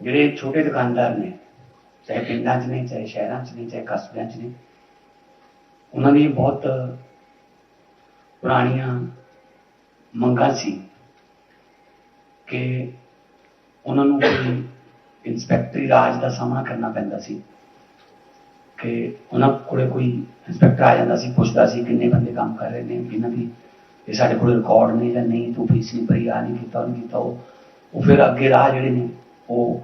ਜਿਹੜੇ ਛੋਟੇ ਦੁਕਾਨਦਾਰ ਨੇ, ਚਾਹੇ ਪਿੰਡਾਂ 'ਚ ਨੇ, ਚਾਹੇ ਸ਼ਹਿਰਾਂ 'ਚ ਨੇ, ਚਾਹੇ ਕਸਬਿਆਂ 'ਚ ਨੇ, ਉਹਨਾਂ ਦੀ ਬਹੁਤ ਪੁਰਾਣੀਆਂ ਮੰਗਾਂ ਸੀ ਕਿ ਉਹਨਾਂ ਨੂੰ ਕੋਈ ਇਨਸਪੈਕਟਰੀ ਰਾਜ ਦਾ ਸਾਹਮਣਾ ਕਰਨਾ ਪੈਂਦਾ ਸੀ, ਕਿ ਉਹਨਾਂ ਕੋਲੇ ਕੋਈ ਇਨਸਪੈਕਟਰ ਆ ਜਾਂਦਾ ਸੀ, ਪੁੱਛਦਾ ਸੀ ਕਿੰਨੇ ਬੰਦੇ ਕੰਮ ਕਰ ਰਹੇ ਨੇ ਇਹਨਾਂ ਦੀ ਇਹ ਸਾਡੇ ਕੋਲ ਰਿਕਾਰਡ ਨਹੀਂ ਜਾਂ ਨਹੀਂ, ਤੂੰ ਫੀਸ ਨਹੀਂ ਭਰੀ ਆ ਨਹੀਂ ਕੀਤਾ, ਉਹ ਨਹੀਂ ਕੀਤਾ, ਉਹ ਉਹ ਫਿਰ ਅੱਗੇ ਰਾਹ ਜਿਹੜੇ ਨੇ ਉਹ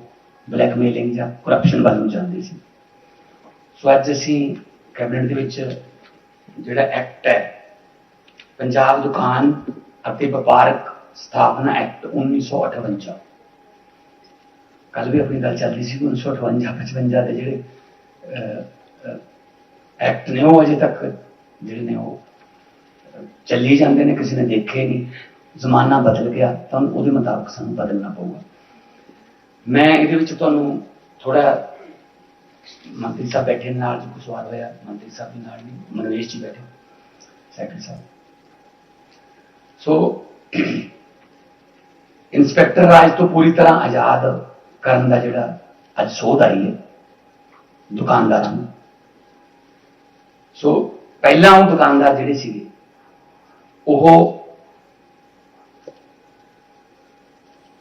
ਬਲੈਕਮੇਲਿੰਗ ਜਾਂ ਕਰਪਸ਼ਨ ਵੱਲ ਨੂੰ ਜਾਂਦੇ ਸੀ। ਸੋ ਅੱਜ ਅਸੀਂ ਕੈਬਨਿਟ ਦੇ ਵਿੱਚ ਜਿਹੜਾ ਐਕਟ ਹੈ, ਪੰਜਾਬ ਦੁਕਾਨ ਅਤੇ ਵਪਾਰਕ ਸਥਾਪਨਾ ਐਕਟ 1958 ਕੱਲ ਵੀ ਆਪਣੀ ਗੱਲ ਚੱਲਦੀ ਸੀ ਕਿ 1958 55 ਦੇ ਜਿਹੜੇ ਐਕਟ ਨੇ ਉਹ ਅਜੇ ਤੱਕ ਜਿਹੜੇ ਨੇ ਉਹ ਚੱਲੀ ਜਾਂਦੇ ਨੇ, ਕਿਸੇ ਨੇ ਦੇਖੇ ਨਹੀਂ। ਜ਼ਮਾਨਾ ਬਦਲ ਗਿਆ, ਤਾਂ ਉਹਦੇ ਮੁਤਾਬਕ ਸਾਨੂੰ ਬਦਲਣਾ ਪਊਗਾ। ਮੈਂ ਇਹਦੇ ਵਿੱਚ ਤੁਹਾਨੂੰ ਥੋੜਾ ਮੰਤਰੀ ਸਾਹਿਬ ਬੈਠੇ ਨਾਲ ਜੀ ਕੁਝ ਸਵਾਲ ਹੋਇਆ, ਮੰਤਰੀ ਸਾਹਿਬ ਦੇ ਨਾਲ ਨਹੀਂ ਮਨਵੇਸ਼ ਜੀ ਬੈਠੇ ਸੈਕਟਰੀ ਸਾਹਿਬ। ਸੋ ਇੰਸਪੈਕਟਰ ਰਾਜ ਤੋਂ ਪੂਰੀ ਤਰ੍ਹਾਂ ਆਜ਼ਾਦ ਕਰਨ ਦਾ ਜਿਹੜਾ ਅੱਜ ਸੋਧ ਆਈ ਹੈ, ਦੁਕਾਨਦਾਰਾਂ ਨੂੰ। ਸੋ ਪਹਿਲਾਂ ਉਹ ਦੁਕਾਨਦਾਰ ਜਿਹੜੇ ਸੀਗੇ, ਉਹ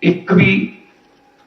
ਇੱਕ ਵੀ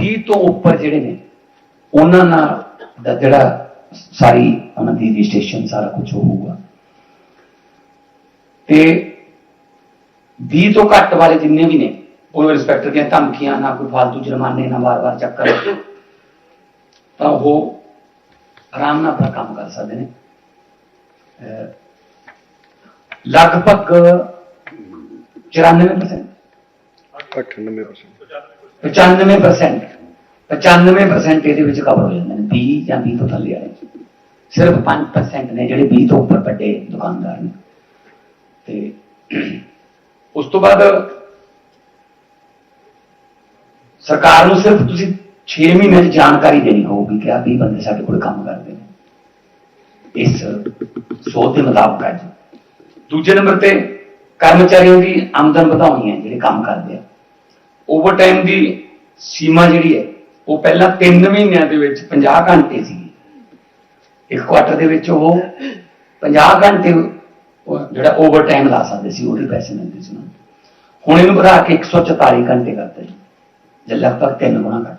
20 ਤੋਂ ਉੱਪਰ ਜਿਹੜੇ ਨੇ, ਉਹਨਾਂ ਨਾਲ ਦਾ ਜਿਹੜਾ ਸਾਰੀ ਉਹਨਾਂ ਦੀ ਰਜਿਸਟ੍ਰੇਸ਼ਨ ਸਾਰਾ ਕੁਝ ਹੋਊਗਾ। ਤੇ 20 ਤੋਂ ਘੱਟ ਵਾਲੇ ਜਿੰਨੇ ਵੀ ਨੇ ਉਹ ਰਿਸਪੈਕਟਰ ਦੀਆਂ ਧਮਕੀਆਂ, ਨਾ ਕੋਈ ਫालतू ਜੁਰਮਾਨੇ, ਨਾ ਵਾਰ-ਵਾਰ ਚੱਕਰ ਤਾਂ ਉਹ ਆਰਾਮ ਨਾਲ ਆਪਣਾ ਕੰਮ ਕਰ ਸਕਦੇ ਨੇ। ਲਗਭਗ 94% 98% 95% 95% ਇਹਦੇ ਵਿੱਚ ਕਵਰ ਹੋ ਜਾਂਦੇ ਨੇ 20 ਜਾਂ 20 ਤੋਂ ਥੱਲੇ ਵਾਲੇ ਸਿਰਫ 5% ਨੇ ਜਿਹੜੇ 20 ਤੋਂ ਉੱਪਰ ਵੱਡੇ ਦੁਕਾਨਦਾਰ ਨੇ ਤੇ ਉਸ ਤੋਂ ਬਾਅਦ ਸਰਕਾਰ ਨੂੰ ਸਿਰਫ ਤੁਸੀਂ 6 ਮਹੀਨੇ ਦੀ ਜਾਣਕਾਰੀ ਦੇਣੀ ਹੋਊਗੀ ਕਿ ਆ 20 ਬੰਦੇ ਸਾਡੇ ਕੋਲ ਕੰਮ ਕਰਦੇ ਨੇ ਇਸ ਸੋਧ ਦੇ ਮੁਤਾਬਕ ਅੱਜ ਦੂਜੇ ਨੰਬਰ ਤੇ ਕਰਮਚਾਰੀਆਂ ਦੀ ਆਮਦਨ ਵਧਾਉਣੀ ਹੈ ਜਿਹੜੇ ਕੰਮ ਕਰਦੇ ਆ ਓਵਰਟਾਈਮ ਦੀ ਸੀਮਾ ਜਿਹੜੀ ਹੈ, ਉਹ ਪਹਿਲਾਂ 3 ਮਹੀਨਿਆਂ ਦੇ ਵਿੱਚ 50 ਘੰਟੇ ਸੀ। ਇੱਕ ਕੁਆਟਰ ਦੇ ਵਿੱਚ ਉਹ 50 ਘੰਟੇ ਜਿਹੜਾ ਓਵਰਟਾਈਮ ਲਾ ਸਕਦੇ ਸੀ, ਉਹਦੇ ਪੈਸੇ ਮਿਲਦੇ ਸੀ ਹੁਣ ਇਹਨੂੰ ਵਧਾ ਕੇ 144 ਘੰਟੇ ਕਰਤਾ ਜੀ, ਜੇ ਲਗਭਗ 3 ਗੁਣਾ ਕਰ।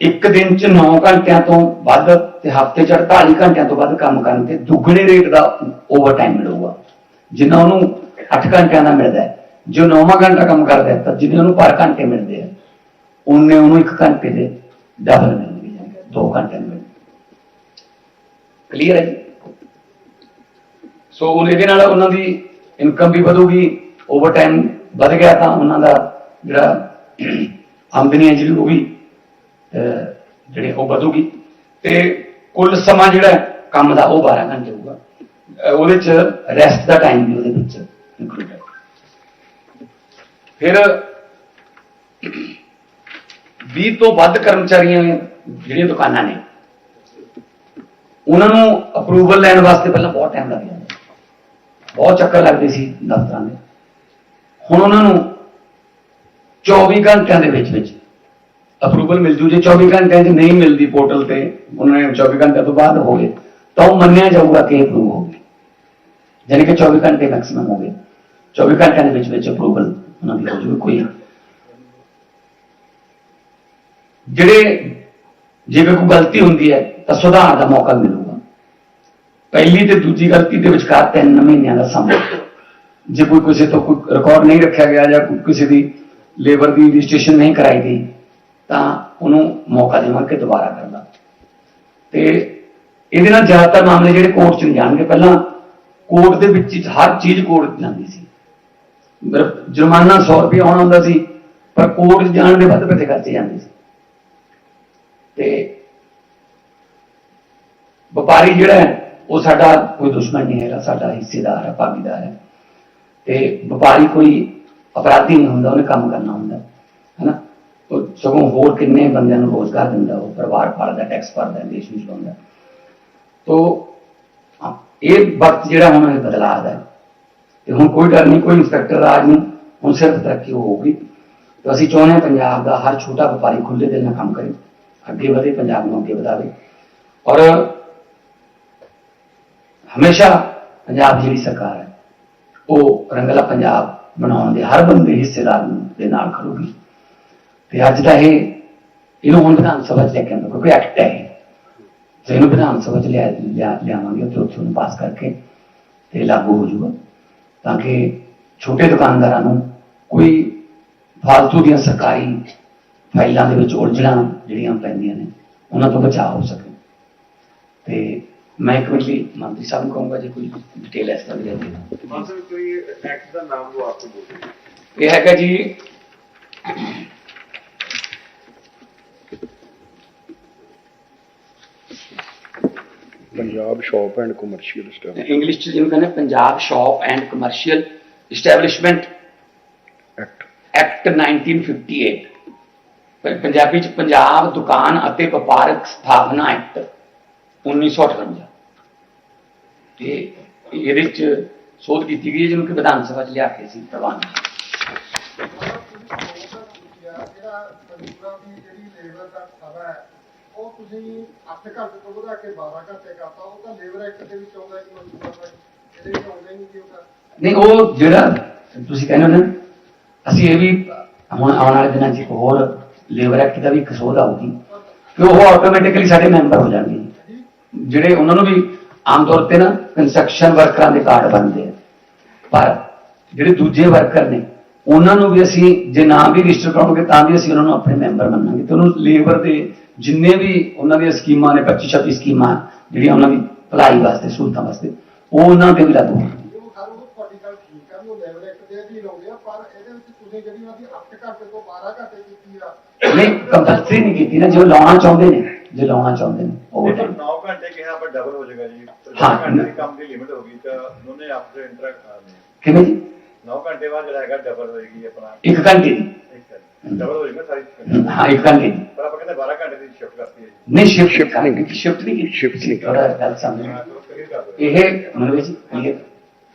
ਇੱਕ ਦਿਨ ਚ 9 ਘੰਟਿਆਂ ਤੋਂ ਵੱਧ ਤੇ ਹਫ਼ਤੇ ਚ 48 ਘੰਟਿਆਂ ਤੋਂ ਵੱਧ ਕੰਮ ਕਰਨ ਤੇ ਦੁੱਗਣੇ ਰੇਟ ਦਾ ਓਵਰਟਾਈਮ ਮਿਲੂਗਾ, ਜਿੰਨਾ ਉਹਨੂੰ 8 ਘੰਟਿਆਂ ਦਾ ਮਿਲਦਾ ਹੈ। ਜੋ 9ਵਾਂ ਘੰਟਾ ਕੰਮ ਕਰਦਾ ਹੈ ਤਾਂ ਜਿੰਨੇ ਉਹਨੂੰ ਪਰ ਘੰਟੇ ਮਿਲਦੇ ਆ, ਉਹਨੇ ਉਹਨੂੰ ਇੱਕ ਘੰਟੇ ਦੇ ਡਬਲ ਮਿਲਣਗੇ ਦੋ ਘੰਟੇ ਮਿਲਣਗੇ ਕਲੀਅਰ ਹੈ ਜੀ? ਸੋ ਉਹ ਇਹਦੇ ਨਾਲ ਉਹਨਾਂ ਦੀ ਇਨਕਮ ਵੀ ਵਧੂਗੀ ਓਵਰਟਾਈਮ ਵਧ ਗਿਆ ਤਾਂ ਉਹਨਾਂ ਦਾ ਜਿਹੜਾ ਆਮਦਨੀ ਹੈ ਜਿਹੜੀ ਉਹ ਵੀ ਜਿਹੜੇ ਉਹ ਵਧੂਗੀ। ਤੇ ਕੁੱਲ ਸਮਾਂ ਜਿਹੜਾ ਕੰਮ ਦਾ ਉਹ 12 ਘੰਟੇ ਹੋਊਗਾ। ਉਹਦੇ ਚ ਰੈਸਟ ਦਾ ਟਾਈਮ ਵੀ ਉਹਦੇ ਵਿੱਚ ਫਿਰ 20 ਤੋਂ ਵੱਧ ਕਰਮਚਾਰੀਆਂ ਜਿਹੜੀਆਂ ਦੁਕਾਨਾਂ ਨੇ, ਉਹਨਾਂ ਨੂੰ ਅਪਰੂਵਲ ਲੈਣ ਵਾਸਤੇ ਪਹਿਲਾਂ ਬਹੁਤ ਟਾਈਮ ਲੱਗ ਜਾਂਦਾ। ਬਹੁਤ ਚੱਕਰ ਲੱਗਦੇ ਸੀ ਦਫ਼ਤਰਾਂ ਦੇ। ਹੁਣ ਉਹਨਾਂ ਨੂੰ 24 ਘੰਟਿਆਂ ਦੇ ਵਿੱਚ ਵਿੱਚ ਅਪਰੂਵਲ ਮਿਲ ਜੂ। ਜੇ 24 ਘੰਟਿਆਂ 'ਚ ਨਹੀਂ ਮਿਲਦੀ ਪੋਰਟਲ ਤੇ, ਉਹਨਾਂ ਨੇ 24 ਘੰਟਿਆਂ ਤੋਂ ਬਾਅਦ ਹੋ ਗਏ, ਤਾਂ ਉਹ ਮੰਨਿਆ ਜਾਊਗਾ ਕਿ ਅਪਰੂਵ ਹੋ ਗਏ। ਯਾਨੀ ਕਿ 24 ਘੰਟੇ ਮੈਕਸਿਮਮ ਹੋ ਗਏ। 24 ਘੰਟਿਆਂ ਦੇ ਵਿੱਚ ਵਿੱਚ ਅਪਰੂਵਲ ਉਹਨਾਂ ਦੀ ਹੋ ਜੂਗੀ ਕੋਈ ਜਿਹੜੇ ਜੇਕਰ ਕੋਈ ਗਲਤੀ ਹੁੰਦੀ ਹੈ, ਤਾਂ ਸੁਧਾਰ ਦਾ ਮੌਕਾ ਮਿਲੂਗਾ। ਪਹਿਲੀ ਤੇ ਦੂਜੀ ਗਲਤੀ ਦੇ ਵਿਚਕਾਰ ਤਿੰਨ ਮਹੀਨਿਆਂ ਦਾ ਸਮਾਂ। ਜੇ ਕੋਈ ਕਿਸੇ ਤੋਂ ਕੋਈ ਰਿਕਾਰਡ ਨਹੀਂ ਰੱਖਿਆ ਗਿਆ ਜਾਂ ਕਿਸੇ ਦੀ ਲੇਬਰ ਦੀ ਰਜਿਸਟ੍ਰੇਸ਼ਨ ਨਹੀਂ ਕਰਾਈ ਗਈ, ਤਾਂ ਉਹਨੂੰ ਮੌਕਾ ਦੇਵਾਂਗੇ ਕਿ ਦੁਬਾਰਾ ਕਰਦਾ ਤੇ ਇਹਦੇ ਨਾਲ ਜ਼ਿਆਦਾਤਰ ਮਾਮਲੇ ਜਿਹੜੇ ਕੋਰਟ ਚ ਨਹੀਂ ਜਾਣਗੇ। ਪਹਿਲਾਂ ਕੋਰਟ ਦੇ ਵਿੱਚ ਹਰ ਚੀਜ਼ ਕੋਰਟ ਜਾਂਦੀ ਸੀ। ਜੁਰਮਾਨਾ 100 ਰੁਪਏ ਆਉਣਾ ਹੁੰਦਾ ਸੀ, ਪਰ ਕੋਰਟ ਜਾਣ ਦੇ ਵੱਧ ਪੈਸੇ ਖਰਚੇ ਜਾਂਦੇ ਸੀ। ਤੇ ਵਪਾਰੀ ਜਿਹੜਾ ਹੈ, ਉਹ ਸਾਡਾ ਕੋਈ ਦੁਸ਼ਮਣ ਨਹੀਂ ਹੈਗਾ, ਸਾਡਾ ਹਿੱਸੇਦਾਰ ਹੈ, ਭਾਗੀਦਾਰ ਹੈ। ਤੇ ਵਪਾਰੀ ਕੋਈ ਅਪਰਾਧੀ ਨਹੀਂ ਹੁੰਦਾ, ਉਹਨੇ ਕੰਮ ਕਰਨਾ ਹੁੰਦਾ, ਹੈਨਾ? ਉਹ ਸਗੋਂ ਹੋਰ ਕਿੰਨੇ ਬੰਦਿਆਂ ਨੂੰ ਰੋਜ਼ਗਾਰ ਦਿੰਦਾ, ਉਹ ਪਰਿਵਾਰ ਪਾਲਦਾ ਟੈਕਸ ਭਰਦਾ, ਦੇਸ਼ ਨੂੰ ਚਲਾਉਂਦਾ। ਤੋ, ਇਹ ਵਕਤ ਜਿਹੜਾ ਹੁਣ ਇਹ ਬਦਲਾਅ ਦਾ ਹੈ। ਤੇ ਹੁਣ ਕੋਈ ਡਰ ਨਹੀਂ, ਕੋਈ ਇੰਸਪੈਕਟਰ ਰਾਜ ਨਹੀਂ, ਹੁਣ ਸਿਰਫ ਤਰੱਕੀ ਹੋਊਗੀ। ਤੇ ਅਸੀਂ ਚਾਹੁੰਦੇ ਹਾਂ ਪੰਜਾਬ ਦਾ ਹਰ ਛੋਟਾ ਵਪਾਰੀ ਖੁੱਲੇ ਦਿਲ ਨਾਲ ਕੰਮ ਕਰੇ, ਅੱਗੇ ਵਧੇ, ਪੰਜਾਬ ਨੂੰ ਅੱਗੇ ਵਧਾਵੇ। ਔਰ ਹਮੇਸ਼ਾ ਪੰਜਾਬ ਦੀ ਜਿਹੜੀ ਸਰਕਾਰ ਹੈ, ਉਹ ਰੰਗਲਾ ਪੰਜਾਬ ਬਣਾਉਣ ਦੇ ਹਰ ਬੰਦੇ ਹਿੱਸੇਦਾਰ ਦੇ ਨਾਲ ਖੜੂਗੀ। ਤੇ ਅੱਜ ਦਾ ਇਹ, ਇਹਨੂੰ ਹੁਣ ਵਿਧਾਨ ਸਭਾ ਚ ਲੈ ਕੇ ਆਉਂਦਾ, ਕਿਉਂਕਿ ਐਕਟ ਹੈ ਇਹ। ਇਹਨੂੰ ਵਿਧਾਨ ਸਭਾ ਚ ਲਿਆ, ਲਿਆ- ਲਿਆਵਾਂਗੇ ਤੇ ਉੱਥੇ ਉਹਨੂੰ ਪਾਸ ਕਰਕੇ ਤੇ ਲਾਗੂ ਹੋ ਜਾਊਗਾ। ਤਾਂ ਕਿ ਛੋਟੇ ਦੁਕਾਨਦਾਰਾਂ ਨੂੰ ਕੋਈ ਫਾਲਤੂ ਦੀਆਂ ਸਰਕਾਰੀ ਫਾਈਲਾਂ ਦੇ ਵਿੱਚ ਉਲਝਣਾਂ ਜਿਹੜੀਆਂ ਪੈਂਦੀਆਂ ਨੇ ਉਹਨਾਂ ਤੋਂ ਬਚਾਅ ਹੋ ਸਕੇ। ਤੇ ਮੈਂ ਇੱਕ ਵਾਰੀ ਮੰਤਰੀ ਸਾਹਿਬ ਨੂੰ ਕਹੂੰਗਾ ਜੇ ਕੋਈ ਡਿਟੇਲ ਇਸ ਤਰ੍ਹਾਂ ਦੀ ਹੈ ਮਾਸਟਰ ਕੋਈ ਐਕਟ ਦਾ ਨਾਮ ਲੋ ਆਪਕੋ ਬੋਲੋ। ਇਹ ਹੈਗਾ ਜੀ Punjab shop and commercial staff English ਚ ਜਿਹਨੂੰ ਕਹਿੰਦੇ Punjab shop and commercial establishment act act 1958 ਪਰ ਪੰਜਾਬੀ ਚ ਪੰਜਾਬ ਦੁਕਾਨ ਅਤੇ ਵਪਾਰਕ ਸਥਾਪਨਾ ਐਕਟ 1958 ਤੇ ਇਹਦੇ ਚ ਸੋਧ ਕੀਤੀ ਗਈ ਜਿਹਨੂੰ ਕਿ ਵਿਧਾਨ ਸਭਾ ਚ ਲਿਆ ਕੇ ਸੀ ਪ੍ਰਵਾਨ ਜਿਹੜਾ ਮਜ਼ਦੂਰਾਂ ਦੀ ਜਿਹੜੀ ਲੇਬਰ ਦਾ ਖਾਣਾ ਹੈ ਉਹ ਤੁਸੀਂ 8 ਘੰਟੇ ਤੋਂ ਵਧਾ ਕੇ 12 ਘੰਟੇ ਕਰਤਾ ਉਹ ਤਾਂ ਲੇਬਰ ਐਕਟ ਦੇ ਵਿੱਚ ਆਉਂਦਾ ਕਿ ਮਜ਼ਦੂਰਾਂ ਦਾ ਇਹਦੇ ਵਿੱਚ ਆਉਂਦਾ ਹੀ ਨਹੀਂ ਕਿ ਉਹ ਤਾਂ। ਨਹੀਂ ਉਹ ਜਿਹੜਾ ਤੁਸੀਂ ਕਹਿੰਦੇ ਹੋ ਨਾ ਅਸੀਂ ਇਹ ਵੀ ਹੁਣ ਆਉਣ ਵਾਲੇ ਦਿਨਾਂ 'ਚ ਇੱਕ ਹੋਰ ਲੇਬਰ ਐਕਟ ਦਾ ਵੀ ਇੱਕ ਸੋਧ ਆਊਗੀ ਕਿ ਉਹ ਆਟੋਮੈਟਿਕਲੀ ਸਾਡੇ ਮੈਂਬਰ ਹੋ ਜਾਣਗੇ। ਜਿਹੜੇ ਉਹਨਾਂ ਨੂੰ ਵੀ ਆਮ ਤੌਰ ਤੇ ਨਾ ਕੰਸਟਰਕਸ਼ਨ ਵਰਕਰਾਂ ਦੇ ਕਾਰਡ ਬਣਦੇ ਆ। ਪਰ ਜਿਹੜੇ ਦੂਜੇ ਵਰਕਰ ਨੇ ਉਹਨਾਂ ਨੂੰ ਵੀ ਅਸੀਂ ਜੇ ਨਾ ਵੀ ਰਜਿਸਟਰ ਕਰਾਉਂਗੇ ਤਾਂ ਵੀ ਅਸੀਂ ਉਹਨਾਂ ਨੂੰ ਆਪਣੇ ਮੈਂਬਰ ਮੰਨਾਂਗੇ ਤੇ ਉਹਨੂੰ ਲੇਬਰ ਦੇ ਜਿੰਨੇ ਵੀ ਉਹਨਾਂ ਦੀਆਂ ਸਕੀਮਾਂ ਨੇ 25 26 ਸਕੀਮਾਂ ਜਿਹੜੀਆਂ ਉਹਨਾਂ ਦੀ ਭਲਾਈ ਵਾਸਤੇ ਸਹੂਲਤਾਂ ਵਾਸਤੇ ਉਹ ਉਹਨਾਂ ਤੇ ਵੀ ਲਾਗੂ ਹੋਣਗੀਆਂ ਉਹ ਸਰ ਉਹ ਤੁਹਾਡੀ ਗੱਲ ਠੀਕ ਹੈ ਵੀ ਉਹ ਲੇਬਰ ਐਕਟ ਦੇ ਅਧੀਨ ਆਉਂਦੇ ਆ ਪਰ ਇਹਦੇ ਵਿੱਚ ਤੁਸੀਂ ਜਿਹੜੀ ਉਹਨਾਂ ਦੀ 8 ਘੰਟੇ ਤੋਂ 12 ਘੰਟੇ ਕੀਤੀ ਆ। ਨਹੀਂ ਕੰਪਲਸਰੀ ਨਹੀਂ ਕੀਤੀ ਨਾ ਜੋ ਲਾਉਣਾ ਚਾਹੁੰਦੇ ਨੇ ਜੇ ਲਾਉਣਾ ਚਾਹੁੰਦੇ ਨੇ ਉਹ ਦੇਖੋ 9 ਘੰਟੇ ਕਿਹਾ ਪਰ ਡਬਲ ਹੋ ਜਾਏਗਾ ਜੀ। ਹਾਂ। 10 ਘੰਟੇ ਦੀ ਕੰਮ ਦੀ ਲਿਮਿਟ ਹੋਗੀ ਤਾਂ ਉਹਨੇ ਆਪਸੇ ਇੰਟਰੈਕਟ ਕਿਵੇਂ ਜੀ? 9 ਘੰਟੇ ਬਾਅਦ ਜਿਹੜਾ ਹੈਗਾ ਡਬਲ ਹੋਏਗੀ ਆਪਣਾ। ਇੱਕ ਘੰਟੇ ਦੀ। ਡਬਲ ਹੋ ਜਾਏਗਾ ਸਾਰੀ। ਹਾਂ ਇੱਕ ਘੰਟੇ ਦੀ। ਪਰ ਆਪਾਂ ਕਹਿੰਦੇ 12 ਘੰਟੇ ਦੀ ਸ਼ਿਫਟ ਕਰਤੀ ਹੈ ਜੀ ਨਹੀਂ ਸ਼ਿਫਟ Shift ਨਹੀਂ ਕੀਤੀ। ਸ਼ਿਫਟ ਨਹੀਂ ਕੀਤੀ Shift ਨਹੀਂ ਕੀਤੀ। ਥੋੜਾ ਗੱਲ ਸਮਝ ਹਾਂ ਚਲੋ clear ਕਰ ਦਿਓ ਇਹ ਮਨੋਜ ਜੀ ਇਹ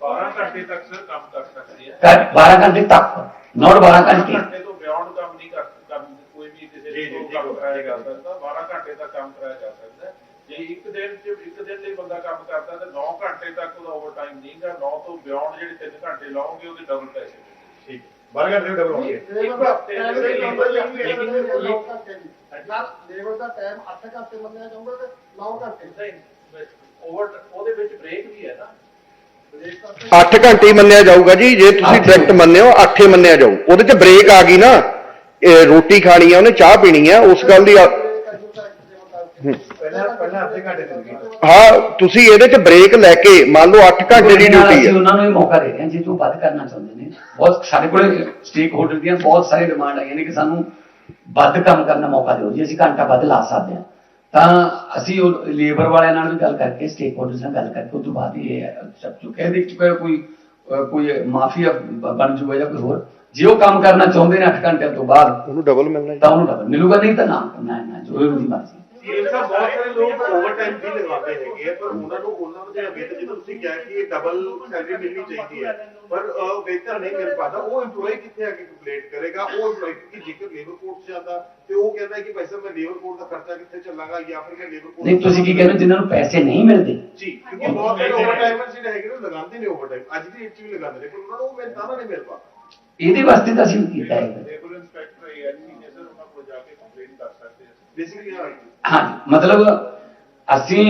12 ਘੰਟੇ ਤੱਕ ਸਰ ਕੰਮ ਕਰ ਸਕਦੇ ਆ ਕਰ 12 ਘੰਟੇ ਤੱਕ ਨੋਟ 12 ਘੰਟੇ ਘੰਟੇ ਤੋਂ ਬਿਯੋਂਡ ਕੰਮ ਨਹੀਂ ਕਰ ਕਰ ਕੋਈ ਵੀ ਕਿਸੇ ਜੀ, ਜੀ, ਤੋਂ ਠੀਕ ਕੰਮ ਹੋ ਕਰਾਇਆ ਜਾ ਗਿਆ। ਸਕਦਾ 12 ਘੰਟੇ ਤੱਕ ਕੰਮ ਕਰਾਇਆ ਜਾ ਸਕਦਾ ਹੈ। ਜੇ ਇੱਕ ਦਿਨ ਚ ਇੱਕ ਦਿਨ ਲਈ ਬੰਦਾ ਕੰਮ ਕਰਦਾ ਤਾਂ 9 ਘੰਟੇ ਤੱਕ ਉਹਦਾ ਓਵਰਟਾਈਮ ਨਹੀਂਗਾ 9 ਤੋਂ ਬਿਯੋਂਡ ਜਿਹੜੇ 3 ਘੰਟੇ ਲਾਓਗੇ ਉਹਦੇ ਡਬਲ ਪੈਸੇ ਮਿਲਣਗੇ ਠੀਕ 12 ਘੰਟੇ ਡਬਲ ਹੋਣਗੇ ਲੇਬਰ ਦਾ ਹਫ਼ਤੇ ਟਾਈਮ ਦੇ ਦੇ labor ਨੰਬਰ ਦੀ ਲੇਕਿਨ ਲੇਕਿਨ ਉਹ 9 ਘੰਟੇ ਦੀ ਸਰ ਲੇਬਰ ਦਾ ਟਾਈਮ 8 ਘੰਟੇ। ਮੰਨਿਆ ਜਾਊਗਾ ਕਿ 9 ਘੰਟੇ ਓਵਰ ਉਹਦੇ ਵਿੱਚ ਬ੍ਰੇਕ ਵੀ ਹੈ ਨਾ। ਬ੍ਰੇਕ ਕਰਕੇ 8 ਘੰਟੇ ਹੀ ਮੰਨਿਆ ਜਾਊਗਾ ਜੀ ਜੇ ਤੁਸੀਂ। ਡਾਇਰੈਕਟ ਮੰਨਿਓ 8 ਹੀ ਮੰਨਿਆ ਜਾਊ। ਉਹਦੇ ਚ ਬ੍ਰੇਕ ਆ ਗਈ ਨਾ ਇਹ ਰੋਟੀ ਖਾਣੀ ਆ ਉਹਨੇ ਚਾਹ ਪੀਣੀ ਆ ਉਸ ਗੱਲ ਦੀ। ਹਾਂ। ਤੁਸੀਂ ਇਹਦੇ ਚ ਬ੍ਰੇਕ ਲੈ ਕੇ ਮੰਨ ਲਓ 8 ਘੰਟੇ ਦੀ ਡਿਊਟੀ ਹੈ ਉਹਨਾਂ ਨੂੰ ਇਹ ਮੌਕਾ ਦੇ ਰਹੇ ਹਾਂ ਜੇ ਤੂੰ ਵੱਧ ਕਰਨਾ ਚਾਹੁੰਦੇ ਨੇ। ਬਹੁਤ ਸਾਡੇ ਕੋਲੇ ਸਟੇਕ ਹੋਲਡਰ ਦੀਆਂ ਬਹੁਤ ਸਾਰੀ ਡਿਮਾਂਡ ਆਈਆਂ ਨੇ ਕਿ ਸਾਨੂੰ ਵੱਧ ਕੰਮ ਕਰਨ ਦਾ ਮੌਕਾ ਦਿਓ ਜੀ ਅਸੀਂ ਘੰਟਾ ਵੱਧ ਲਾ ਸਕਦੇ ਹਾਂ। ਤਾਂ ਅਸੀਂ ਉਹ ਲੇਬਰ ਵਾਲਿਆਂ ਨਾਲ ਵੀ ਗੱਲ ਕਰਕੇ ਸਟੇਕ ਹੋਲਡਰਸ ਨਾਲ ਗੱਲ ਕਰਕੇ ਉਸ ਤੋਂ ਬਾਅਦ ਇਹ ਸਭ ਚੁੱਕ ਇਹਦੇ ਵਿੱਚ ਕੋਈ ਕੋਈ ਮਾਫੀਆ ਬਣ ਜੂਗਾ ਜਾਂ ਕੋਈ ਹੋਰ। ਜੇ ਉਹ ਕੰਮ ਕਰਨਾ ਚਾਹੁੰਦੇ ਨੇ 8 ਘੰਟਿਆਂ ਤੋਂ ਬਾਅਦ ਉਹਨੂੰ ਡਬਲ ਮਿਲਣਾ ਤਾਂ ਉਹਨੂੰ ਡਬਲ ਮਿਲੂਗਾ ਨਹੀਂ ਤਾਂ ਨਾ ਨਾ ਨਾ ਜੋ ਉਹਦੀ ਮਰਜ਼ੀ। ਇਹ ਸਭ ਬਹੁਤ ਸਾਰੇ ਲੋਕ ਓਵਰਟਾਈਮ ਵੀ ਲਗਾਉਂਦੇ ਹੈਗੇ ਆ, ਪਰ ਉਹਨਾਂ ਨੂੰ ਉਹਨਾਂ ਦੇ ਅੱਗੇ ਤੇ ਜਦੋਂ ਤੁਸੀਂ ਕਿਹਾ ਕਿ ਇਹ ਡਬਲ ਸੈਲਰੀ ਮਿਲਣੀ ਚਾਹੀਦੀ ਹੈ ਪਰ ਵੇਤਨ ਨਹੀਂ ਮਿਲ ਪਾਦਾ ਉਹ EMPLOYE ਕਿੱਥੇ ਆ ਕੇ ਕੰਪਲੀਟ ਕਰੇਗਾ? ਉਹ EMPLOYE ਕਿ ਜੇਕਰ ਲੇਬਰ ਕੋਰਟ 'ਚ ਜਾਂਦਾ ਤੇ ਉਹ ਕਹਿੰਦਾ ਕਿ ਭਾਈ ਸਾਹਿਬ ਮੈਂ ਲੇਬਰ ਕੋਰਟ ਦਾ ਖਰਚਾ ਕਿੱਥੇ ਚੱਲਾਂਗਾ ਜਾਂ ਫਿਰ ਮੈਂ ਲੇਬਰ ਕੋਰਟ ਨਹੀਂ ਤੁਸੀਂ ਕੀ ਕਹਿੰਦੇ ਜਿਨ੍ਹਾਂ ਨੂੰ ਪੈਸੇ ਨਹੀਂ ਮਿਲਦੇ। ਜੀ ਕਿਉਂਕਿ ਬਹੁਤ ਸਾਰੇ ਓਵਰਟਾਈਮਰਸ ਜਿਹੜੇ ਹੈਗੇ ਨੇ ਉਹ ਲਗਾਉਂਦੇ ਨੇ ਓਵਰਟਾਈਮ ਅੱਜ ਦੀ ਡੇਟ 'ਚ ਵੀ ਲਗਾਉਂਦੇ ਨੇ ਪਰ ਉਹਨਾਂ ਨੂੰ ਉਹ ਮਿਹਨਤਾਨਾ ਨਹੀਂ ਮਿਲ ਪਾਦਾ ਇਹਦੇ ਵਾਸਤੇ ਤਾਂ ਅਸੀਂ ਕੀਤਾ ਹੈ? ਲੇਬਰ ਇੰਸਪੈਕਟਰ ਏਐਲਪੀ ਨੇ ਸਰ ਉਹਨਾਂ ਕੋਲ ਜਾ ਕੇ ਕੰਪਲੇਂਟ ਕਰ ਸਕਦੇ ਆ ਬੇਸਿਕਲੀ ਹਾਂ, ਮਤਲਬ ਅਸੀਂ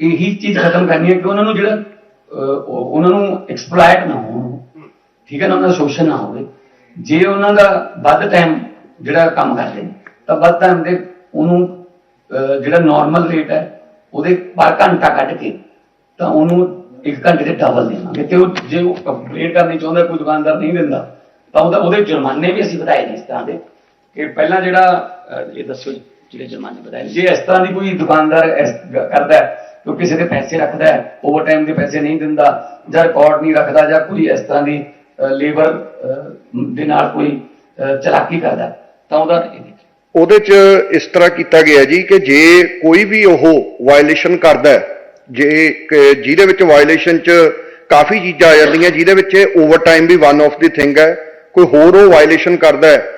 ਇਹੀ ਚੀਜ਼ ਖਤਮ ਕਰਨੀ ਹੈ ਕਿ ਉਹਨਾਂ ਨੂੰ ਜਿਹੜਾ ਉਹਨਾਂ ਨੂੰ ਐਕਸਪਲੋਇਟ ਨਾ ਹੋਣ। ਠੀਕ ਹੈ ਨਾ, ਉਹਨਾਂ ਦਾ ਸ਼ੋਸ਼ਣ ਨਾ ਹੋਵੇ। ਜੇ ਉਹਨਾਂ ਦਾ ਵੱਧ ਟਾਈਮ ਜਿਹੜਾ ਕੰਮ ਕਰਦੇ ਤਾਂ ਵੱਧ ਟਾਈਮ ਦੇ ਉਹਨੂੰ ਜਿਹੜਾ ਨਾਰਮਲ ਰੇਟ ਹੈ, ਉਹਦੇ ਪਰ ਘੰਟਾ ਕੱਢ ਕੇ ਤਾਂ ਉਹਨੂੰ ਇੱਕ ਘੰਟੇ ਦੇ ਡਬਲ ਦੇਵਾਂਗੇ। ਤੇ ਉਹ ਜੇ ਉਹ ਕੰਪਲੀਟ ਕਰਨੀ ਚਾਹੁੰਦਾ, ਕੋਈ ਦੁਕਾਨਦਾਰ ਨਹੀਂ ਦਿੰਦਾ, ਤਾਂ ਉਹਦਾ ਉਹਦੇ ਜੁਰਮਾਨੇ ਵੀ ਅਸੀਂ ਵਧਾਏ ਨੇ ਇਸ ਤਰ੍ਹਾਂ ਦੇ। ਕਿ ਪਹਿਲਾਂ ਜਿਹੜਾ ਇਹ ਦੱਸੋ ਜੀ। ਜਿਹੜੇ ਜੁਰਮਾਨੇ ਨੇ। ਜੇ ਇਸ ਤਰ੍ਹਾਂ ਦੀ ਕੋਈ ਦੁਕਾਨਦਾਰ ਕਰਦਾ ਹੈ ਕਿ ਕਿਸੇ ਦੇ ਪੈਸੇ ਰੱਖਦਾ ਹੈ ਓਵਰ ਟਾਈਮ ਦੇ ਪੈਸੇ ਨਹੀਂ ਦਿੰਦਾ ਜਾਂ ਰਿਕਾਰਡ ਨਹੀਂ ਰੱਖਦਾ ਜਾਂ ਕੋਈ ਇਸ ਤਰ੍ਹਾਂ ਦੀ ਲੇਬਰ ਦੇ ਨਾਲ ਕੋਈ ਚਲਾਕੀ ਕਰਦਾ ਤਾਂ ਉਹਦਾ। ਉਹਦੇ 'ਚ ਇਸ ਤਰ੍ਹਾਂ ਕੀਤਾ ਗਿਆ ਜੀ ਕਿ ਜੇ ਕੋਈ ਵੀ ਉਹ ਵਾਇਲੇਸ਼ਨ ਕਰਦਾ ਹੈ, ਜੇ ਜਿਹਦੇ ਵਿੱਚ ਵਾਇਲੇਸ਼ਨ 'ਚ ਕਾਫੀ ਚੀਜ਼ਾਂ ਆ ਜਾਂਦੀਆਂ ਜਿਹਦੇ ਵਿੱਚ ਓਵਰ ਟਾਈਮ ਵੀ ਵਨ ਆਫ ਦੀ ਥਿੰਗ ਹੈ ਕੋਈ ਹੋਰ ਉਹ ਵਾਇਲੇਸ਼ਨ ਕਰਦਾ ਹੈ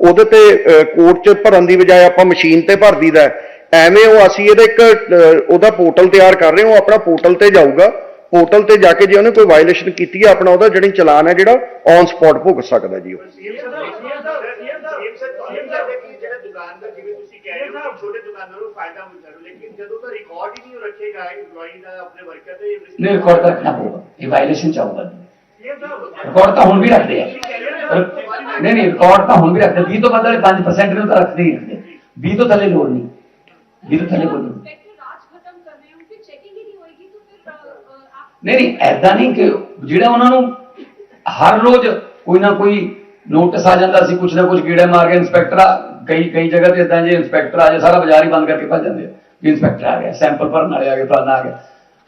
ਉਹਦੇ ਤੇ ਕੋਰਟ 'ਚ ਭਰਨ ਦੀ ਬਜਾਏ ਆਪਾਂ ਮਸ਼ੀਨ ਤੇ ਭਰ ਦਈਦਾ ਐਵੇਂ ਉਹ ਅਸੀਂ ਇਹਦਾ ਇੱਕ ਉਹਦਾ ਪੋਰਟਲ ਤਿਆਰ ਕਰ ਰਹੇ ਹਾਂ, ਉਹ ਆਪਣਾ ਪੋਰਟਲ ਤੇ ਜਾਊਗਾ। ਪੋਰਟਲ ਤੇ ਜਾ ਕੇ ਜੇ ਉਹਨੇ ਕੋਈ ਵਾਇਲੇਸ਼ਨ ਕੀਤੀ ਹੈ, ਆਪਣਾ ਉਹਦਾ ਜਿਹੜੀ ਚਲਾਨ ਹੈ ਜਿਹੜਾ ਔਨ ਸਪੌਟ ਭੁਗਤ ਸਕਦਾ ਜੀ ਉਹ। ਨਹੀਂ ਰਿਕਾਰਡ ਰੱਖਣਾ ਪਊਗਾ। ਇਹ ਵਾਇਲੇਸ਼ਨ ਚਾਹੂਗਾ ਰਿਕਾਰਡ ਤਾਂ ਹੁਣ ਵੀ ਰੱਖਦੇ ਆ। ਨਹੀਂ ਨਹੀਂ ਰਿਕਾਰਡ ਤਾਂ ਹੁਣ ਵੀ ਰੱਖਦੇ 20 ਤੋਂ ਵੱਧ ਵਾਲੇ 5% ਨੂੰ ਤਾਂ ਰੱਖਦੇ ਹੀ ਰੱਖਦੇ 20 ਤੋਂ ਥੱਲੇ ਲੋੜ ਨਹੀਂ। 20 ਤੋਂ ਥੱਲੇ ਕੋਈ ਨਹੀਂ। ਨਹੀਂ ਨਹੀਂ ਐਦਾਂ ਨਹੀਂ ਕਿ ਜਿਹੜਾ ਉਹਨਾਂ ਨੂੰ ਹਰ ਰੋਜ਼ ਕੋਈ ਨਾ ਕੋਈ ਨੋਟਿਸ ਆ ਜਾਂਦਾ ਸੀ ਕੁਛ ਨਾ ਕੁਛ ਕੀੜੇ ਮਾਰ ਕੇ ਇਨਸਪੈਕਟਰ ਆ ਕਈ ਕਈ ਜਗ੍ਹਾ ਤੇ ਇਦਾਂ ਜੇ ਇਨਸਪੈਕਟਰ ਆ ਜੇ ਸਾਰਾ ਬਾਜ਼ਾਰ ਹੀ ਬੰਦ ਕਰਕੇ ਭੱਜ ਜਾਂਦੇ ਆ ਵੀ ਇਨਸਪੈਕਟਰ ਆ ਗਿਆ ਸੈਂਪਲ ਭਰਨ ਵਾਲੇ ਆ ਗਏ ਫਲਾਣਾ ਆ ਗਿਆ।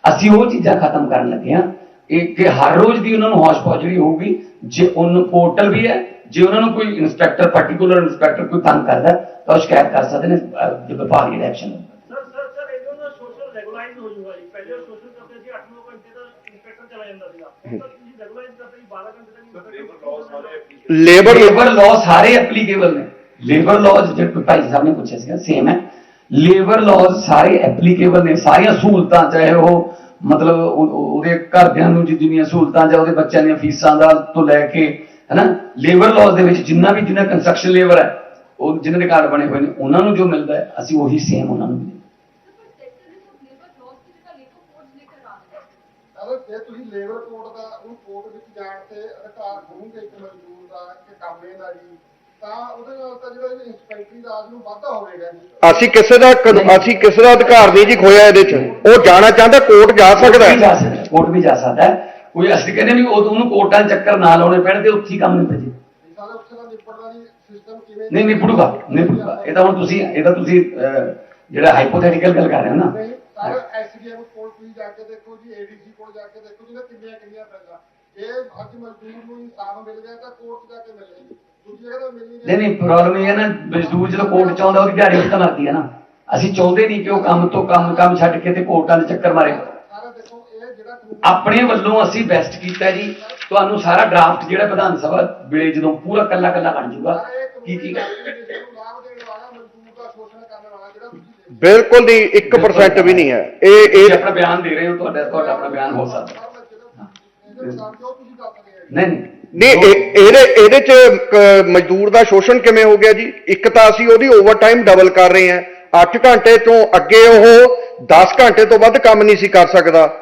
ਅਸੀਂ ਉਹ ਚੀਜ਼ਾਂ ਖਤਮ ਕਰਨ ਲੱਗੇ ਆ ਇਹ ਕਿ ਹਰ ਰੋਜ਼ ਦੀ ਉਹਨਾਂ ਨੂੰ ਹੌਸ਼ ਪਹੁੰਚ ਰਹੀ ਹੋਊਗੀ ਜੇ ਉਹਨ ਪੋਰਟਲ ਵੀ ਹੈ ਜੇ ਉਹਨਾਂ ਨੂੰ ਕੋਈ ਇੰਸਪੈਕਟਰ ਪਾਰਟਿਕੂਲਰ ਇੰਸਪੈਕਟਰ ਕੋਈ ਤੰਗ ਕਰਦਾ ਤਾਂ ਉਹ ਸ਼ਿਕਾਇਤ ਕਰ ਸਕਦੇ ਨੇ ਜੇ ਵਿਭਾਗੀ ਐਕਸ਼ਨ ਹੁੰਦਾ ਸਰ ਸਰ ਸਰ ਇਹਦੋਂ ਨਾ ਸੋਸ਼ਲ ਰੈਗੂਲਾਈਜ਼ ਹੋ ਜੂਗਾ ਜੀ। ਪਹਿਲੇ ਸੋਸ਼ਲ ਕਰਦੇ ਸੀ 8-9 ਘੰਟੇ ਦਾ ਇੰਸਪੈਕਟਰ ਚਲਾ ਜਾਂਦਾ ਸੀਗਾ। ਹੁਣ ਤਾਂ ਤੁਸੀਂ ਰੈਗੂਲਾਈਜ਼ ਕਰਦੇ ਜੀ 12 ਘੰਟੇ ਤੱਕ ਲੇਬਰ ਲਾਅ ਸਾਰੇ ਲੇਬਰ ਲੇਬਰ ਲਾਅ ਸਾਰੇ ਐਪਲੀਕੇਬਲ ਨੇ। ਲੇਬਰ ਲਾਅ ਜਿਹੜੇ ਭਾਈ ਸਾਹਿਬ ਨੇ ਪੁੱਛਿਆ ਸੀਗਾ ਸੇਮ ਹੈ। ਲੇਬਰ ਲਾਅ ਸਾਰੇ ਐਪਲੀਕੇਬਲ ਨੇ ਸਾਰੀਆਂ ਸਹੂਲਤਾਂ ਚਾਹੇ ਉਹ ਮਤਲਬ ਉਹ- ਉਹ- ਉਹਦੇ ਘਰਦਿਆਂ ਨੂੰ ਜਿੰਨੀਆਂ ਸਹੂਲਤਾਂ ਜਾਂ ਉਹਦੇ ਬੱਚਿਆਂ ਦੀਆਂ ਫੀਸਾਂ ਦਾ ਤੋਂ ਲੈ ਕੇ ਹੈਨਾ? ਲੇਬਰ ਲਾਜ਼ ਦੇ ਵਿੱਚ ਜਿੰਨਾ ਵੀ ਜਿੰਨਾ ਕੰਸਟਰਕਸ਼ਨ ਲੇਬਰ ਹੈ ਉਹ ਜਿਨ੍ਹਾਂ ਦੇ ਘਰ ਬਣੇ ਹੋਏ ਨੇ ਉਹਨਾਂ ਨੂੰ ਜੋ ਮਿਲਦਾ ਹੈ ਅਸੀਂ ਉਹੀ ਸੇਮ ਉਹਨਾਂ ਨੂੰ ਦਿੰਦੇ ਅਸੀਂ ਕਿਸੇ ਦਾ ਅਸੀਂ ਕਿਸੇ ਦਾ ਅਧਿਕਾਰ ਨਹੀਂ ਜੀ ਖੋਇਆ ਇਹਦੇ ਚ। ਉਹ ਜਾਣਾ ਚਾਹੁੰਦਾ ਕੋਰਟ ਜਾ ਸਕਦਾ ਹੈ। ਕੋਰਟ ਵੀ ਜਾ ਸਕਦਾ ਹੈ। ਕੋਈ ਅਸੀਂ ਕਹਿੰਦੇ ਵੀ ਉਹ ਉਹਨੂੰ ਕੋਰਟਾਂ 'ਚ ਚੱਕਰ ਨਾ ਲਾਉਣੇ ਪੈਣ ਤੇ ਉੱਥੇ ਕੰਮ ਨਿਪਟ ਜੇ। ਨਹੀਂ ਨਹੀਂ ਪੜੂਗਾ ਇਹ ਤਾਂ ਹੁਣ ਤੁਸੀਂ ਇਹ ਤਾਂ ਤੁਸੀਂ ਜਿਹੜਾ ਹਾਈਪੋਥੈਟੀਕਲ ਗੱਲ ਕਰ ਰਹੇ ਹੋ ਨਾ। ਨਹੀਂ ਸਾਰੇ ਐਸਡੀਐਮ ਕੋਲ ਤੁਸੀਂ ਜਾ ਕੇ ਦੇਖੋ ਜੀ ਏਡੀਸੀ ਕੋਲ ਜਾ ਕੇ ਦੇਖੋ ਜਿਹਨੇ ਕਿੰਨੀਆਂ ਕਿੰਨੀਆਂ ਪੈਸਾ। ਜੇ ਅੱਜ ਮਜ਼ਦੂਰ ਨੂੰ ਇਨਸਾਫ ਮਿਲ ਗਿਆ ਤਾਂ ਕੋਰਟ ਜਾ ਕੇ ਮਿਲੇਗੀ ਦੂਜੀ ਜਗ੍ਹਾ ਤਾਂ ਮਿਲਣੀ ਨਹੀਂ। ਨਹੀਂ ਪ੍ਰੋਬਲਮ ਇਹ ਹੈ ਨਾ ਮਜ਼ਦੂਰ ਜਦੋਂ ਕੋਰਟ ਚ ਆਉਂਦਾ ਉਹਦੀ ਦਿਹਾੜੀ ਉੱਤੇ ਲੱਗਦੀ ਹੈ ਨਾ। ਅਸੀਂ ਚਾਹੁੰਦੇ ਨਹੀਂ ਕਿ ਉਹ ਕੰਮ ਤੋਂ ਕੰਮ ਕੰਮ ਛੱਡ ਕੇ ਤੇ ਕੋਰਟਾਂ ਦੇ ਚੱਕਰ ਮਾਰੇ ਸਾਰਾ ਦੇਖੋ ਇਹ ਜਿਹੜਾ ਕਾਨੂੰਨ ਆਪਣੇ ਵੱਲੋਂ ਅਸੀਂ ਬੈਸਟ ਕੀਤਾ ਜੀ। ਤੁਹਾਨੂੰ ਸਾਰਾ ਡਰਾਫਟ ਜਿਹੜਾ ਵਿਧਾਨ ਸਭਾ ਵੇਲੇ ਜਦੋਂ ਪੂਰਾ ਕੱਲਾ ਕੱਲਾ ਬਣ ਜਾਊਗਾ ਇਹ ਕੀ ਕੀ ਬਿਲਕੁਲ ਨਹੀਂ 1% ਵੀ ਨਹੀਂ ਹੈ। ਇਹ ਇਹ ਆਪਣਾ ਬਿਆਨ ਦੇ ਰਹੇ ਹੋ ਤੁਹਾਡਾ ਤੁਹਾਡਾ ਆਪਣਾ ਬਿਆਨ ਹੋ ਸਕਦਾ। ਨਹੀਂ ਨਹੀਂ। ਨਹੀਂ ਇਹ- ਇਹਦੇ ਇਹਦੇ 'ਚ ਮਜ਼ਦੂਰ ਦਾ ਸ਼ੋਸ਼ਣ ਕਿਵੇਂ ਹੋ ਗਿਆ ਜੀ? ਇੱਕ ਤਾਂ ਅਸੀਂ ਉਹਦੀ ਓਵਰਟਾਈਮ ਡਬਲ ਕਰ ਰਹੇ ਹਾਂ। 8 ਘੰਟੇ ਤੋਂ ਅੱਗੇ ਉਹ 10 ਘੰਟੇ ਤੋਂ ਵੱਧ ਕੰਮ ਨਹੀਂ ਸੀ ਕਰ ਸਕਦਾ।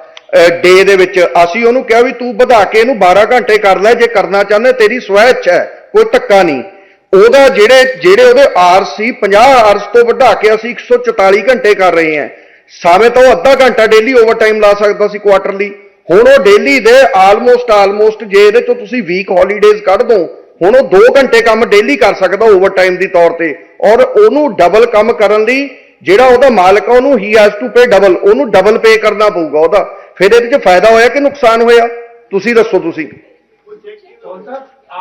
ਡੇ ਦੇ ਵਿੱਚ। ਅਸੀਂ ਉਹਨੂੰ ਕਿਹਾ ਵੀ ਤੂੰ ਵਧਾ ਕੇ ਇਹਨੂੰ 12 ਘੰਟੇ ਕਰ ਲੈ, ਜੇ ਕਰਨਾ ਚਾਹੁੰਦਾ ਤੇਰੀ ਸਵੈ ਇੱਛਾ ਹੈ, ਕੋਈ ਧੱਕਾ ਨਹੀਂ। ਉਹਦਾ ਜਿਹੜੇ ਜਿਹੜੇ ਉਹਦੇ ਆਰਸ ਸੀ 50 ਆਰਸ ਤੋਂ ਵਧਾ ਕੇ ਅਸੀਂ 144 ਘੰਟੇ ਕਰ ਰਹੇ ਹਾਂ। ਸਾਵੇਂ ਤਾਂ ਉਹ ਅੱਧਾ ਘੰਟਾ ਡੇਲੀ ਓਵਰਟਾਈਮ ਲਾ ਸਕਦਾ ਸੀ ਕੁਆਟਰਲੀ ਹੁਣ ਉਹ ਡੇਲੀ ਦੇ ਆਲਮੋਸਟ ਆਲਮੋਸਟ ਜੇ ਇਹਦੇ ਚੋਂ ਤੁਸੀਂ ਵੀਕ ਹੌਲੀਡੇਜ਼ ਕੱਢ ਦੋ, ਹੁਣ ਉਹ 2 ਘੰਟੇ ਕੰਮ ਡੇਲੀ ਕਰ ਸਕਦਾ ਓਵਰਟਾਈਮ ਦੀ ਤੌਰ ਤੇ। ਔਰ ਉਹਨੂੰ ਡਬਲ ਕੰਮ ਕਰਨ ਲਈ ਜਿਹੜਾ ਉਹਦਾ ਮਾਲਕ ਆ, ਉਹਨੂੰ ਹੀ ਹੈਜ਼ ਟੂ ਪੇ ਡਬਲ ਉਹਨੂੰ ਡਬਲ ਪੇ ਕਰਨਾ ਪਊਗਾ ਉਹਦਾ। ਫਿਰ ਇਹਦੇ 'ਚ ਫਾਇਦਾ ਹੋਇਆ ਕਿ ਨੁਕਸਾਨ ਹੋਇਆ? ਤੁਸੀਂ ਦੱਸੋ ਤੁਸੀਂ।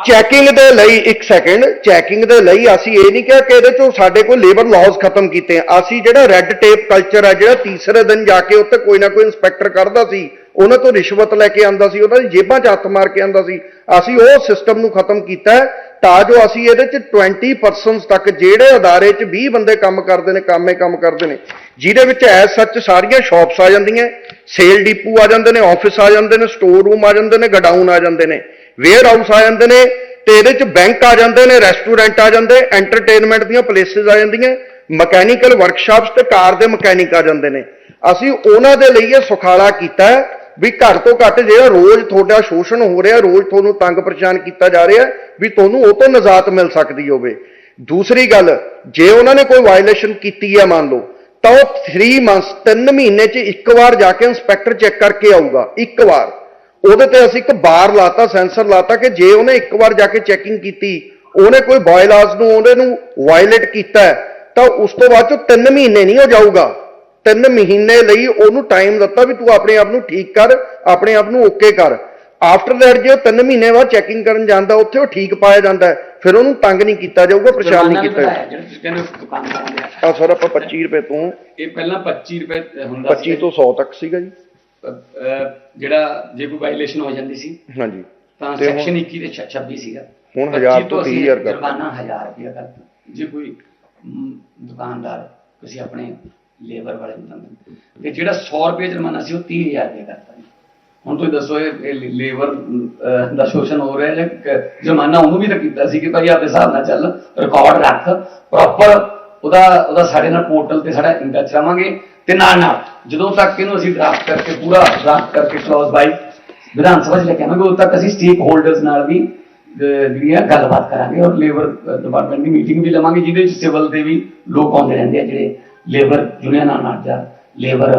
ਚੈਕਿੰਗ ਦੇ ਲਈ ਇੱਕ ਸੈਕਿੰਡ ਚੈਕਿੰਗ ਦੇ ਲਈ ਅਸੀਂ ਇਹ ਨਹੀਂ ਕਿਹਾ ਕਿ ਇਹਦੇ ਚੋਂ ਸਾਡੇ ਕੋਲ ਲੇਬਰ ਲਾਜ਼ ਖਤਮ ਕੀਤੇ ਆ। ਅਸੀਂ ਜਿਹੜਾ ਰੈੱਡ ਟੇਪ ਕਲਚਰ ਆ, ਜਿਹੜਾ ਤੀਸਰੇ ਦਿਨ ਜਾ ਕੇ ਉੱਤੇ ਕੋਈ ਨਾ ਕੋਈ ਇਨਸਪੈਕਟਰ ਕਰਦਾ ਸੀ, ਉਹਨਾਂ ਤੋਂ ਰਿਸ਼ਵਤ ਲੈ ਕੇ ਆਂਦਾ ਸੀ ਉਹਨਾਂ ਦੀ ਜੇਬਾਂ 'ਚ ਹੱਥ ਮਾਰ ਕੇ ਆਂਦਾ ਸੀ। ਅਸੀਂ ਉਹ ਸਿਸਟਮ ਨੂੰ ਖਤਮ ਕੀਤਾ ਤਾਂ ਜੋ ਅਸੀਂ ਇਹਦੇ 'ਚ 20% ਤੱਕ ਜਿਹੜੇ ਅਦਾਰੇ 'ਚ 20 ਬੰਦੇ ਕੰਮ ਕਰਦੇ ਨੇ, ਕੰਮੇ ਕੰਮ ਕਰਦੇ ਨੇ, ਜਿਹਦੇ ਵਿੱਚ ਐਸ ਸੱਚ ਸਾਰੀਆਂ ਸ਼ਾਪਸ ਆ ਜਾਂਦੀਆਂ। ਸੇਲ ਡਿਪੂ ਆ ਜਾਂਦੇ ਨੇ, ਆਫਿਸ ਆ ਜਾਂਦੇ ਨੇ ਸਟੋਰ ਰੂਮ ਆ ਜਾਂਦੇ ਨੇ ਗਡਾਊਨ ਆ ਜਾਂਦੇ ਨੇ ਵੇਅਰ ਹਾਊਸ ਆ ਜਾਂਦੇ ਨੇ ਤੇ ਇਹਦੇ ਚ ਬੈਂਕ ਆ ਜਾਂਦੇ ਨੇ ਰੈਸਟੋਰੈਂਟ ਆ ਜਾਂਦੇ ਐਂਟਰਟੇਨਮੈਂਟ ਦੀਆਂ ਪਲੇਸਿਸ ਆ ਜਾਂਦੀਆਂ ਮਕੈਨੀਕਲ ਵਰਕਸ਼ਾਪਸ ਤੇ ਕਾਰ ਦੇ ਮਕੈਨਿਕ ਆ ਜਾਂਦੇ ਨੇ। ਅਸੀਂ ਉਹਨਾਂ ਦੇ ਲਈ ਇਹ ਸੁਖਾਲਾ ਕੀਤਾ ਹੈ ਵੀ ਘੱਟ ਤੋਂ ਘੱਟ ਜਿਹੜਾ ਰੋਜ਼ ਤੁਹਾਡਾ ਸ਼ੋਸ਼ਣ ਹੋ ਰਿਹਾ, ਰੋਜ਼ ਤੁਹਾਨੂੰ ਤੰਗ ਪਰੇਸ਼ਾਨ ਕੀਤਾ ਜਾ ਰਿਹਾ, ਵੀ ਤੁਹਾਨੂੰ ਉਹ ਤੋਂ ਨਜਾਤ ਮਿਲ ਸਕਦੀ ਹੋਵੇ। ਦੂਸਰੀ ਗੱਲ, ਜੇ ਉਹਨਾਂ ਨੇ ਕੋਈ ਵਾਇਲੇਸ਼ਨ ਕੀਤੀ ਹੈ ਮੰਨ ਲਓ ਤਾਂ ਉਹ 3 ਮੰਥਸ 3 ਮਹੀਨੇ 'ਚ ਇੱਕ ਵਾਰ ਜਾ ਕੇ ਇੰਸਪੈਕਟਰ ਚੈੱਕ ਕਰਕੇ ਆਊਗਾ, ਇੱਕ ਵਾਰ। ਉਹਦੇ ਤੇ ਅਸੀਂ ਇੱਕ ਬਾਰ ਲਾਤਾ ਸੈਂਸਰ ਲਾਤਾ ਕਿ ਜੇ ਉਹਨੇ ਇੱਕ ਵਾਰ ਜਾ ਕੇ ਚੈਕਿੰਗ ਕੀਤੀ, ਉਹਨੇ ਕੋਈ ਬਾਇਲਾਸ ਨੂੰ ਉਹਦੇ ਨੂੰ ਵਾਇਲੇਟ ਕੀਤਾ ਤਾਂ ਉਸ ਤੋਂ ਬਾਅਦ ਚੋਂ 3 ਮਹੀਨੇ ਨਹੀਂ ਹੋ ਜਾਊਗਾ। 3 ਮਹੀਨੇ ਲਈ ਉਹਨੂੰ ਟਾਈਮ ਦਿੱਤਾ ਵੀ ਤੂੰ ਆਪਣੇ ਆਪ ਨੂੰ ਠੀਕ ਕਰ, ਆਪਣੇ ਆਪ ਨੂੰ ਓਕੇ ਕਰ। ਆਫਟਰ ਦੈਟ ਜੇ ਉਹ 3 ਮਹੀਨੇ ਬਾਅਦ ਚੈਕਿੰਗ ਕਰਨ ਜਾਂਦਾ, ਉੱਥੇ ਉਹ ਠੀਕ ਪਾਇਆ ਜਾਂਦਾ ਫਿਰ ਉਹਨੂੰ ਤੰਗ ਨਹੀਂ ਕੀਤਾ ਜਾਊਗਾ ਪਰੇਸ਼ਾਨ ਨਹੀਂ ਕੀਤਾ ਤੁਸੀਂ ਕਹਿੰਦੇ ਦੁਕਾਨਦਾਰਾਂ ਦੇ ਆ। ਸਰ ਆਪਾਂ 25 ਰੁਪਏ ਤੋਂ ਇਹ ਪਹਿਲਾਂ 25 ਰੁਪਏ ਹੁੰਦਾ 25 ਤੋਂ 100 ਤੱਕ ਸੀਗਾ ਜੀ। ਜਿਹੜਾ ਜੇ ਕੋਈ ਵਾਇਲੇਸ਼ਨ ਹੋ ਜਾਂਦੀ ਸੀ ਹਾਂਜੀ। ਤਾਂ ਸੈਕਸ਼ਨ 21 ਦੇ 26 ਸੀਗਾ। ਹੁਣ 25 1000 ਤੋਂ ਅਸੀਂ 30000 ਕਰਤਾ। ਜੁਰਮਾਨਾ 1000 ਰੁਪਇਆ ਕਰਤਾ ਜੇ ਕੋਈ ਦੁਕਾਨਦਾਰ ਕਿਸੇ ਆਪਣੇ ਲੇਬਰ ਵਾਲੇ ਨੂੰ ਤੇ ਜਿਹੜਾ 100 ਰੁਪਏ ਜੁਰਮਾਨਾ ਸੀ ਉਹ 30000 ਰੁਪਏ ਕਰਤਾ। ਹੁਣ ਤੁਸੀਂ ਦੱਸੋ ਇਹ ਲੇਬਰ ਦਾ ਸ਼ੋਸ਼ਣ ਹੋ ਰਿਹਾ ਜਾਂ ਜ਼ਮਾਨਾ ਉਹਨੂੰ ਵੀ ਤਾਂ ਕੀਤਾ ਸੀ ਕਿ ਭਾਈ ਆਪਦੇ ਹਿਸਾਬ ਨਾਲ ਚੱਲ ਰਿਕਾਰਡ ਰੱਖ ਪ੍ਰੋਪਰ ਉਹਦਾ ਉਹਦਾ ਸਾਡੇ ਨਾਲ ਪੋਰਟਲ ਤੇ ਸਾਡਾ ਇੰਟੈਚ ਚਲਾਵਾਂਗੇ ਤੇ ਨਾਲ ਨਾਲ ਜਦੋਂ ਤੱਕ ਇਹਨੂੰ ਅਸੀਂ ਡਰਾਫਟ ਕਰਕੇ ਪੂਰਾ ਡਰਾਫਟ ਕਰਕੇ ਕਲੌਜ਼ ਬਾਈ ਵਿਧਾਨ ਸਭਾ 'ਚ ਲੈ ਕੇ ਆਵਾਂਗੇ, ਉਦੋਂ ਤੱਕ ਅਸੀਂ ਸਟੇਕ ਹੋਲਡਰਸ ਨਾਲ ਵੀ ਜਿਹੜੀ ਆ ਗੱਲਬਾਤ ਕਰਾਂਗੇ ਔਰ ਲੇਬਰ ਡਿਪਾਰਟਮੈਂਟ ਦੀ ਮੀਟਿੰਗ ਵੀ ਲਵਾਂਗੇ ਜਿਹਦੇ ਵਿੱਚ ਸਿਵਲ ਦੇ ਵੀ ਲੋਕ ਆਉਂਦੇ ਰਹਿੰਦੇ ਆ, ਜਿਹੜੇ ਲੇਬਰ ਯੂਨੀਅਨਾਂ ਨਾਲ ਜਾਂ ਲੇਬਰ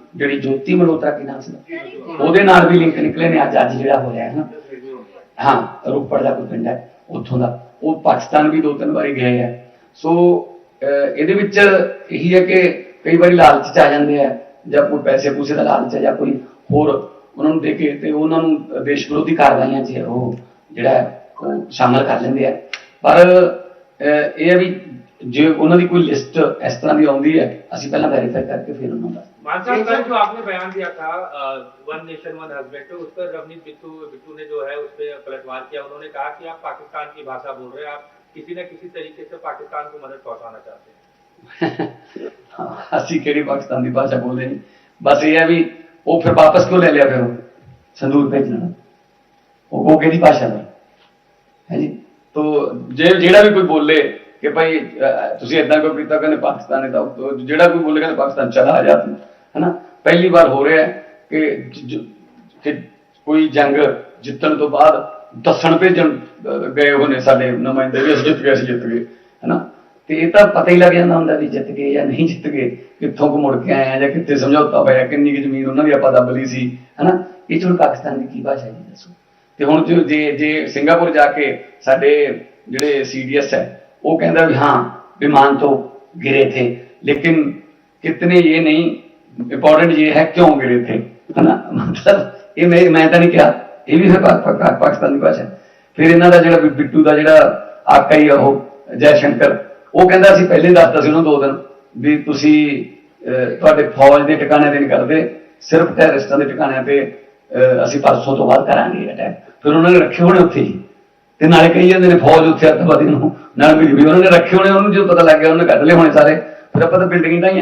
ਜਿਹੜੀ ਜੋਤੀ ਮਲਹੋਤਰਾ ਕੀ ਨਾਮ ਸੀ? ਉਹਦੇ ਨਾਲ ਵੀ ਲਿੰਕ ਨਿਕਲੇ ਨੇ, ਅੱਜ ਅੱਜ ਜਿਹੜਾ ਹੋ ਰਿਹਾ ਹੈ ਨਾ। ਹਾਂ, ਰੋਪੜ ਦਾ ਕੋਈ ਪਿੰਡ ਹੈ, ਉੱਥੋਂ ਦਾ। ਉਹ ਪਾਕਿਸਤਾਨ ਵੀ ਦੋ ਤਿੰਨ ਵਾਰੀ ਗਏ ਆ। ਸੋ ਇਹਦੇ ਵਿੱਚ ਇਹੀ ਹੈ ਕਿ ਕਈ ਵਾਰੀ ਲਾਲਚ ਚ ਆ ਜਾਂਦੇ ਆ, ਜਾਂ ਕੋਈ ਪੈਸੇ ਪੂਸੇ ਦਾ ਲਾਲਚ ਹੈ ਜਾਂ ਕੋਈ ਹੋਰ ਉਹਨਾਂ ਨੂੰ ਦੇ ਕੇ ਤੇ ਉਹਨਾਂ ਨੂੰ ਦੇਸ਼ ਵਿਰੋਧੀ ਕਾਰਵਾਈਆਂ 'ਚ ਉਹ ਜਿਹੜਾ ਹੈ, ਉਹ ਸ਼ਾਮਲ ਕਰ ਲੈਂਦੇ ਆ। ਪਰ ਇਹ ਹੈ ਵੀ ਜੇ ਉਹਨਾਂ ਦੀ ਕੋਈ ਲਿਸਟ ਇਸ ਤਰ੍ਹਾਂ ਦੀ ਆਉਂਦੀ ਹੈ, ਅਸੀਂ ਪਹਿਲਾਂ ਵੈਰੀਫਾਈ ਕਰਕੇ ਫਿਰ ਉਹਨਾਂ ਦਾ मान साहब कल जो आपने बयान दिया था वन नेशन वन हस्बैंड उस पर रवनीत बिट्टू बिट्टू ने जो है उस पर पलटवार किया उन्होंने कहा कि आप पाकिस्तान की भाषा बोल रहे हैं आप किसी न किसी तरीके से पाकिस्तान को मदद पहुंचाना चाहते हैं ਅਸੀਂ ਕਿਹੜੀ ਪਾਕਿਸਤਾਨ ਦੀ ਭਾਸ਼ਾ ਬੋਲਦੇ ਨਹੀਂ ਬਸ ਇਹ ਹੈ ਵੀ ਉਹ ਫਿਰ ਵਾਪਸ ਕਿਉਂ ਲੈ ਲਿਆ ਫਿਰ ਉਹ ਸੰਦੂਰ ਭੇਜਣਾ ਉਹ ਉਹ ਕਿਹਦੀ ਭਾਸ਼ਾ ਹੈ ਹੈ ਜੀ ਤੋ ਜੇ ਜਿਹੜਾ ਵੀ ਕੋਈ ਬੋਲੇ ਕਿ ਭਾਈ ਅਹ, ਤੁਸੀਂ ਇਦਾਂ ਕਿਉਂ ਕੀਤਾ ਕਹਿੰਦੇ ਪਾਕਿਸਤਾਨ ਹੈ ਤਾਂ ਉਹ- ਜਿਹੜਾ ਕੋਈ ਬੋਲੇ ਕਹਿੰਦੇ ਪਾਕਿਸਤਾਨ ਚਲਾ ਆ ਜਾ ਤੂੰ ਹੈਨਾ ਪਹਿਲੀ ਵਾਰ ਹੋ ਰਿਹਾ ਹੈ ਕਿ ਜ- ਜ- ਕਿ ਕੋਈ ਜੰਗ ਜਿੱਤਣ ਤੋਂ ਬਾਅਦ ਦੱਸਣ ਭੇਜਣ ਅਹ, ਗਏ ਹੋਏ ਨੇ ਸਾਡੇ ਨੁਮਾਇੰਦੇ ਵੀ ਅਸੀਂ ਜਿੱਤ ਗਏ ਅਸੀਂ ਜਿੱਤ ਗਏ ਹੈਨਾ ਤੇ ਇਹ ਤਾਂ ਪਤਾ ਹੀ ਲੱਗ ਜਾਂਦਾ ਹੁੰਦਾ ਵੀ ਜਿੱਤ ਗਏ ਜਾਂ ਨਹੀਂ ਜਿੱਤ ਗਏ ਕਿੱਥੋਂ ਕੋ ਮੁੜ ਕੇ ਆਏ ਆ ਜਾਂ ਕਿੱਥੇ ਸਮਝੌਤਾ ਹੋਇਆ ਕਿੰਨੀ ਕੁ ਜ਼ਮੀਨ ਉਹਨਾਂ ਦੀ ਆਪਾਂ ਦੱਬ ਲਈ ਸੀ ਹੈਨਾ ਇਹ ਚ ਹੁਣ ਪਾਕਿਸਤਾਨ ਦੀ ਕੀ ਭਾਸ਼ਾ ਹੈ ਜੀ ਦੱਸੋ ਤੇ ਹੁਣ ਜੋ ਜੇ ਜੇ ਸਿੰਗਾਪੁਰ ਜਾ ਕੇ ਸਾਡੇ ਜਿਹੜੇ ਸੀਡੀਐਸ ਹੈ ਉਹ ਕਹਿੰਦਾ ਵੀ ਹਾਂ विमान तो गिरे थे लेकिन कितने ये नहीं इंपॉर्टेंट ये है क्यों गिरे थे है ना मतलब ਇਹ ਮੈਂ ਮੈਂ ਤਾਂ ਨਹੀਂ ਕਿਹਾ ਇਹ ਵੀ ਫਿਰ ਪਾ- ਪਾ- ਪਾਕਿਸਤਾਨ ਦੀ ਭਾਸ਼ਾ ਹੈ। ਫਿਰ ਇਹਨਾਂ ਦਾ ਜਿਹੜਾ ਬਿ- ਬਿੱਟੂ ਦਾ ਜਿਹੜਾ ਆਕਾ ਹੀ ਆ ਉਹ ਜੈ ਸ਼ੰਕਰ ਉਹ ਕਹਿੰਦਾ ਸੀ ਪਹਿਲੇ ਹੀ ਦੱਸਦਾ ਸੀ ਉਹਨੂੰ ਦੋ ਦਿਨ ਵੀ ਤੁਸੀਂ ਅਹ, ਤੁਹਾਡੇ ਫੌਜ ਦੇ ਟਿਕਾਣੇ ਤੇ ਨਹੀਂ ਕਰਦੇ ਸਿਰਫ ਟੈਰਰਿਸਟਾਂ ਦੇ ਟਿਕਾਣਿਆਂ ਤੇ ਅਹ, ਅਸੀਂ ਪਰਸੋਂ ਤੋਂ ਬਾਅਦ ਕਰਾਂਗੇ ਅਟੈਕ ਫਿਰ ਉਹਨਾਂ ਨੇ ਰੱਖੇ ਹੋਣੇ ਉੱਥੇ ਹੀ ਤੇ ਨਾਲੇ ਕਹੀ ਜਾਂਦੇ ਨੇ ਫੌਜ ਉੱਥੇ ਅੱਤਵਾਦੀ ਨੂੰ ਨਾਲ ਮਿਲੀ ਵੀ ਉਹਨਾਂ ਨੇ ਰੱਖੇ ਹੋਣੇ ਉਹਨੂੰ ਜਦੋਂ ਪਤਾ ਲੱਗ ਗਿਆ ਉਹਨੇ ਕੱਢ ਲਏ ਹੋਣੇ ਸਾਰੇ ਫਿਰ ਆਪਾਂ ਤਾਂ ਬਿਲਡਿੰਗ ਢਾਈਆਂ